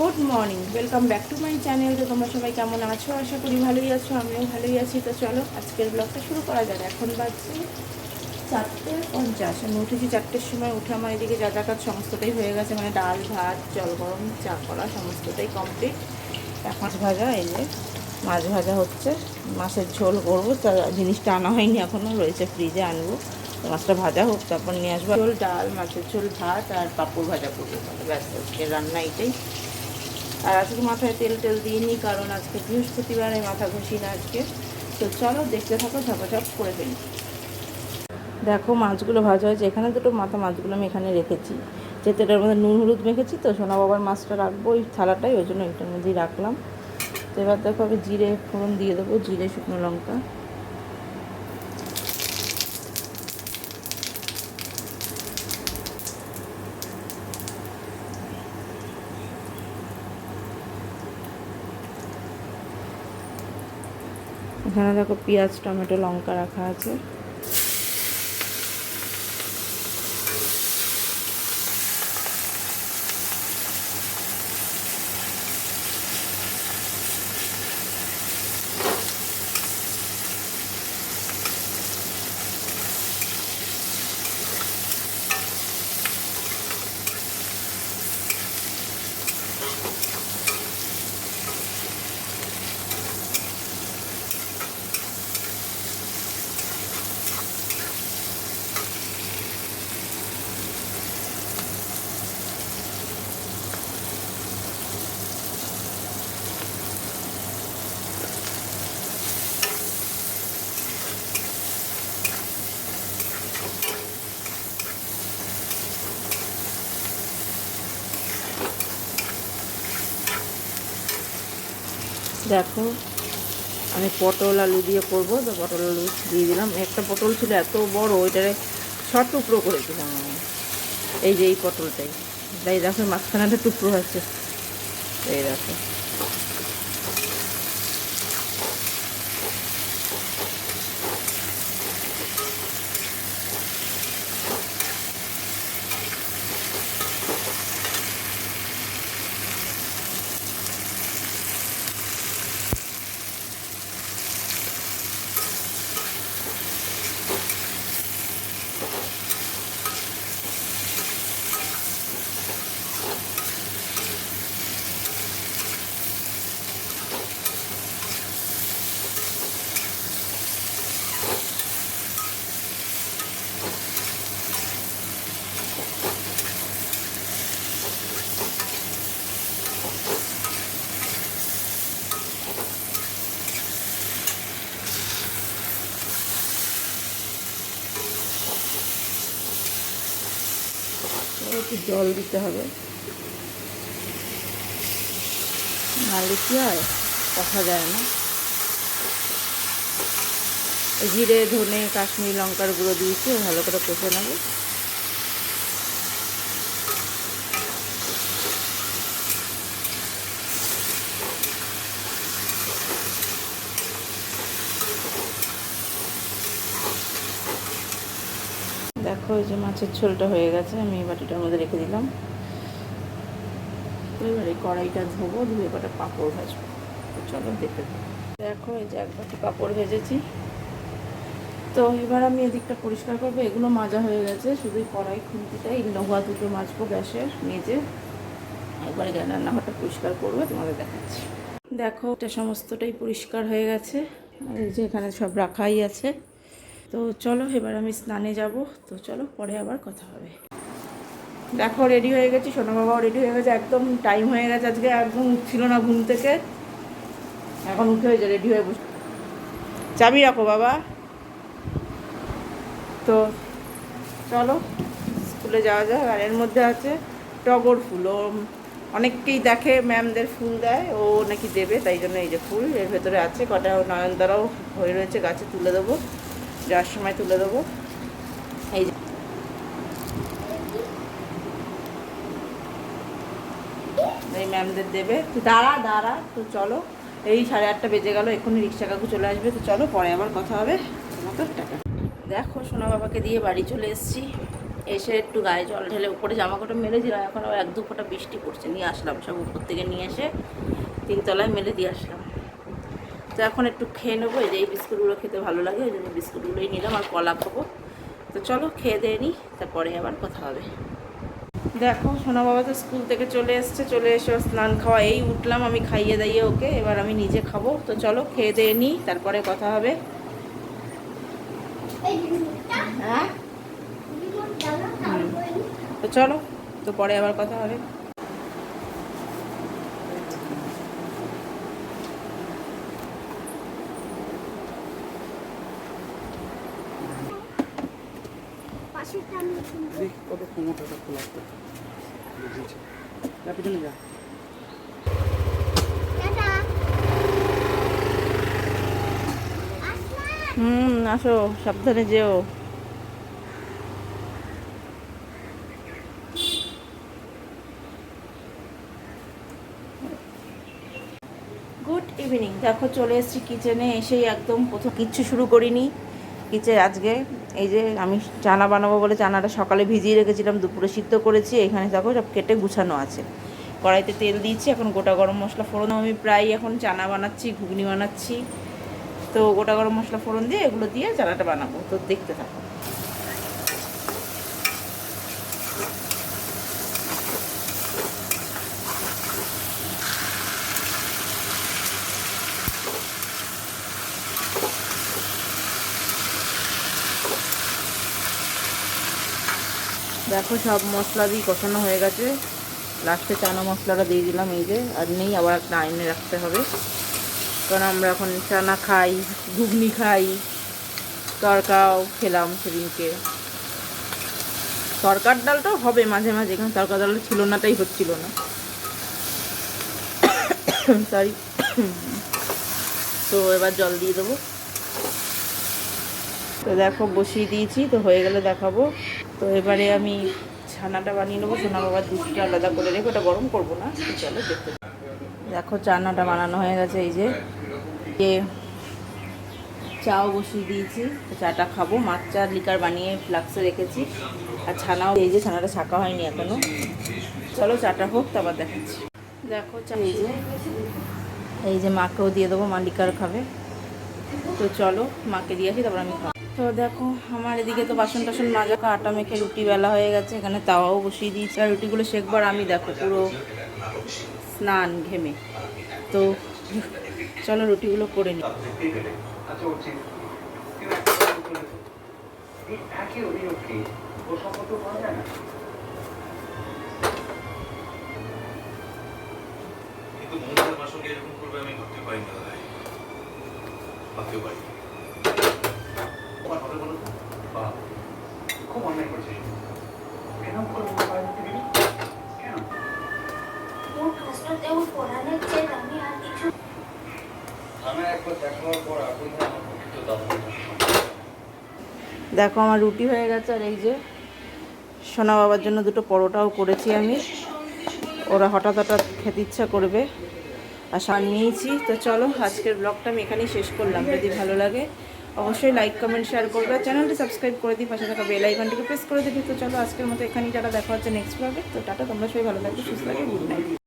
Good morning, welcome back to my channel. তো তোমরা সবাই কেমন আছো? আশা করি ভালোই আছো, আমিও ভালোই আছি। তো চলো, আজকের ব্লগটা শুরু করা যাবে এখন বাজছে চারটে পঞ্চাশ। আমি উঠেছি চারটের সময়, উঠে আমার এদিকে যা যা কাজ সমস্তটাই হয়ে গেছে। মানে ডাল, ভাত, জল গরম, চা করা সমস্তটাই কমপ্লিট মাছ ভাজা, এই যে মাছ ভাজা হচ্ছে। মাছের ঝোল করব। তা জিনিসটা আনা হয়নি এখনও রয়েছে ফ্রিজে আনব। মাছটা ভাজা হোক, তারপর নিয়ে আসব। ঝোল, ডাল, মাছের ঝোল, ভাত আর পাঁপড় ভাজা করব। তাহলে ব্যাস রান্না এটাই। আর আজকে মাথায় তেল টেল দিইনি কারণ আজকে বৃহস্পতিবার আমি মাথা ঘষি না আজকে। তো চলো দেখতে থাকো, ঝপাঝপ করে ফেলি। দেখো, মাছগুলো ভাজা হয়েছে। এখানে দুটো মাথা মাছগুলো আমি এখানে রেখেছি। যেহেতু এটার মধ্যে নুন, হলুদ মেখেছি তো, সোনা বাবার মাছটা রাখব, ওই থালাটাই, ওই জন্য ওইটার মধ্যেই রাখলাম। তো এবার দেখো, আমি জিরে, ফোড়ন দিয়ে দেবো, জিরে, শুকনো লঙ্কা। এখানে দেখো পেঁয়াজ টমেটো লঙ্কা রাখা আছে। দেখো, আমি পটল আলু দিয়ে করব। তো পটল আলু দিয়ে দিলাম। একটা পটল ছিল এত বড়, ওইটারে ছ টুকরো করেছিলাম আমি। এই যে এই পটলটাই। তাই দেখো, মাঝখানে একটা টুকরো আছে এই দেখো। একটু জল দিতে হবে। নাহলে কী হয়? কথা যায় না। জিরে, ধনে, কাশ্মীরি লঙ্কার গুঁড়ো দিয়েছি, ভালো করে কষে নেব। দেখো এই যে মাছের ঝোলটা হয়ে গেছে, আমি এই বাটিটার মধ্যে রেখে দিলাম। এবার এই কড়াইটা ধোবো, ধুয়ে কটা পাঁপড় ভাজবো। চলো থাকো দেখো এই যে এক বাটি পাঁপড় ভেজেছি। তো এবার আমি এদিকটা পরিষ্কার করব। এগুলো মাজা হয়ে গেছে, শুধু এই কড়াই খুন্তিটাই। লোহা দুটো মাজবো গ্যাসের মেজে। একবারে রান্নাঘরটা পরিষ্কার করব, তোমাদের দেখাচ্ছি। দেখো, এটা সমস্তটাই পরিষ্কার হয়ে গেছে। এই যে এখানে সব রাখাই আছে। তো চলো এবার আমি স্নানে যাব। তো চলো পরে আবার কথা হবে। দেখো রেডি হয়ে গেছি, সোনা বাবাও রেডি হয়ে গেছে, একদম টাইম হয়ে গেছে আজকে, একদম উঠছিল না ঘুম থেকে। এখন উঠে হয়েছে রেডি হয়ে বসে। চাবি রাখো বাবা। তো চলো, স্কুলে যাওয়া যাক, আর এর মধ্যে আছে টগর ফুল। ও অনেককেই দেখে ম্যামদের ফুল দেয়, ও নাকি দেবে, তাই জন্য এই যে ফুল, এর ভেতরে আছে, কটা নয়নতারাও হয়ে রয়েছে, গাছে তুলে দেবো। যাওয়ার সময় তুলে দেবো। এই এই ম্যামদের দেবে। তো দাঁড়া দাঁড়া, তো চলো। এই সাড়ে আটটা বেজে গেল, এক্ষুনি রিক্সা কাকু চলে আসবে। তো চলো, পরে আবার কথা হবে তোমাকে টাকা। দেখো, সোনা বাবাকে দিয়ে বাড়ি চলে এসেছি। এসে একটু গায়ে জল ঢেলে উপরে জামা কাপড় মেলেছিলাম এখন আবার এক দু ফোঁটা বৃষ্টি পড়ছে। নিয়ে আসলাম সব উপর থেকে নিয়ে এসে তিনতলায় মেলে দিয়ে আসলাম। তো এখন একটু খেয়ে নেব, এই যে এই বিস্কুটগুলো খেতে ভালো লাগে, ওই জন্য বিস্কুটগুলোই নিলাম আর কলা খাব। তো চলো খেয়ে দিয়ে নিই, তারপরে আবার কথা হবে। দেখো, সোনা বাবা তো স্কুল থেকে চলে এসছে, চলে এসে স্নান খাওয়া এই উঠলাম আমি খাইয়ে দাইয়ে ওকে, এবার আমি নিজে খাব। তো চলো খেয়ে দিয়ে নিই, তারপরে কথা হবে। হ্যাঁ? তো চলো, তো পরে আবার কথা হবে। দেখ কত ক্ষমতাটা খোলা বুঝেছি। যা পিছনে যা। হুম আসো সাবধানে যেও। গুড ইভিনিং দেখো চলে এসেছি কিচেনে এসেই একদম কোথাও কিচ্ছু শুরু করিনি। কিচে আজকে এই যে আমি চানা বানাবো বলে চানাটা সকালে ভিজিয়ে রেখেছিলাম, দুপুরে সিদ্ধ করেছি, এখানে দেখো সব কেটে গুছানো আছে। কড়াইতে তেল দিয়েছি, এখন গোটা গরম মশলা ফোড়ন আমি প্রায় এখন চানা বানাচ্ছি, ঘুগনি বানাচ্ছি। তো গোটা গরম মশলা ফোড়ন দিয়ে এগুলো দিয়ে চানাটা বানাবো। তো দেখতে থাকো। দেখো সব মশলা দিয়ে কষানো হয়ে গেছে। লাস্টে চানা মশলাটা দিয়ে দিলাম, এই যে। আর নেই, আবার একটা আইনে রাখতে হবে। কারণ আমরা এখন চানা খাই, ঘুগনি খাই, তরকাও খেলাম সেদিনকে। তরকার ডালটাও হবে মাঝে মাঝে এখানে তরকার ডালটা ছিল না, তাই হচ্ছিল না। সরি তো এবার জল দিয়ে দেবো। তো দেখো, বসিয়ে দিয়েছি, তো হয়ে গেলে দেখাবো। তো এবারে আমি ছানাটা বানিয়ে নেব, সোনা বাবার দুধটা আলাদা করে রেখে, ওটা গরম করব না চলো দেখতে। দেখো চানাটা বানানো হয়ে গেছে, এই যে চাও বসিয়ে দিয়েছি চাটা খাব। মাছ চা লিকার বানিয়ে ফ্লাক্সে রেখেছি, আর ছানাও, এই যে ছানাটা ছাকা হয়নি এখনও। চলো, চাটা হোক, তারপর দেখাচ্ছি। দেখো এই যে এই যে মাকেও দিয়ে দেবো, মা লিকার খাবে। তো চলো, মাকে দিয়ে আসি, তারপর আমি খাব। তো দেখো, আমার এদিকে তো বাসন টাসন মাজা আটা মেখে রুটি বেলা হয়ে গেছে, এখানে তাওয়াও বসিয়ে দিয়েছি। আর রুটিগুলো শেখবার আমি দেখো পুরো স্নান ঘেমে। তো চলো রুটিগুলো করে নিই। কিন্তু এরকম করবে আমি ভাবতে পারি না দাদা ভাবতেও পারি না। তোমার হবে বলো তো? বা, খুব অন্যায় করছিস। এরকম করে বলতে পারি না তুমি? কেন? তোর কাজটা তেমন পড়ানোর চেয়ে আমি আর কিছু আমি একবার দেখানোর পর এখন আমার পক্ষে তো দেখো আমার রুটি হয়ে গেছে আর এই যে সোনা বাবার জন্য দুটো পরোটাও করেছি আমি। ওরা হঠাৎ হঠাৎ খেতে ইচ্ছা করবে। আর সার নিয়েছি তো চলো আজকের ব্লগটা আমি এখানেই শেষ করলাম। যদি ভালো লাগে অবশ্যই লাইক কমেন্ট শেয়ার করবে। চ্যানেলটি সাবস্ক্রাইব করে দিই, পাশে থাকা বেল আইকনটিকে প্রেস করে দিবি। তো চলো আজকের মতো এখানেই টাটা, দেখা হচ্ছে নেক্সট ব্লগে তো টাটা, তোমরা সবাই ভালো থাকবে, সুস্থ থাকবে গুড নাইট